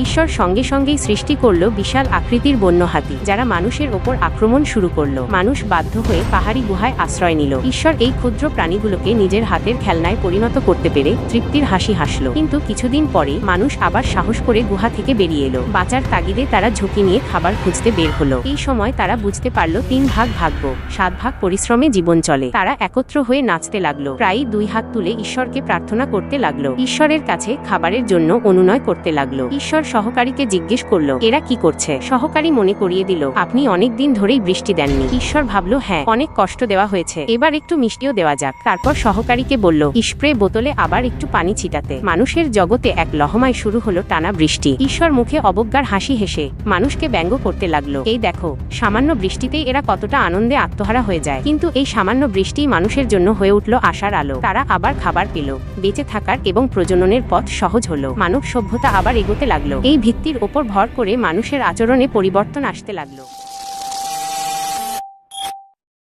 ঈশ্বর সঙ্গে সঙ্গেই সৃষ্টি করল বিশাল আকৃতির বন্য হাতি, যারা মানুষের ওপর আক্রমণ শুরু করল। মানুষ বাধ্য হয়ে পাহাড়ি গুহায় আশ্রয় নিল। ঈশ্বর এই ক্ষুদ্র প্রাণীগুলোকে নিজের হাতের খেলনায় পরিণত করতে পেরে তৃপ্তির হাসি হাসল। কিন্তু কিছুদিন পরে মানুষ আবার সাহস করে গুহা থেকে বেরিয়ে এলো। বাঁচার তাগিদে তারা ঝুঁকি নিয়ে খাবার খুঁজতে বের হলো। এই সময় তারা বুঝতে পারল তিন ভাগ ভাগ্য, সাত ভাগ পরিশ্রমে জীবন চলে। তারা একত্র হয়ে নাচতে লাগল। প্রায় দুই হাত তুলে ঈশ্বরকে প্রার্থনা করতে লাগল। ঈশ্বরের কাছে খাবারের জন্য অনুনয় করতে লাগল। ঈশ্বর সহকারীকে জিজ্ঞেস করল, এরা কি করছে? সহকারী মনে করিয়ে দিল, আপনি অনেক দিন ধরেই বৃষ্টি দেননি। ঈশ্বর ভাবলো হ্যাঁ অনেক কষ্ট দেওয়া হয়েছে। এবার একটু মিষ্টিও দেওয়া যাক। তারপর সহকারীকে বলল, স্প্রে বোতলে আবার একটু পানি ছিটাতে। মানুষের জগতে এক লহমায় শুরু হলো টানা বৃষ্টি। ঈশ্বর মুখে অবজ্ঞার হাসি হেসে মানুষকে ব্যঙ্গ করতে লাগল, এই দেখো, সামান্য বৃষ্টিতেই এরা কতটা আনন্দে আত্মহারা হয়ে যায়। কিন্তু এই সামান্য বৃষ্টি মানুষের জন্য হয়ে উঠল আশার আলো। তারা আবার খাবার পেল। বেঁচে থাকার এবং প্রজননের পথ সহজ হলো। মানব সভ্যতা আবার এগোতে লাগল। এই ভিত্তির ওপর ভর করে মানুষের আচরণে পরিবর্তন আসতে লাগল।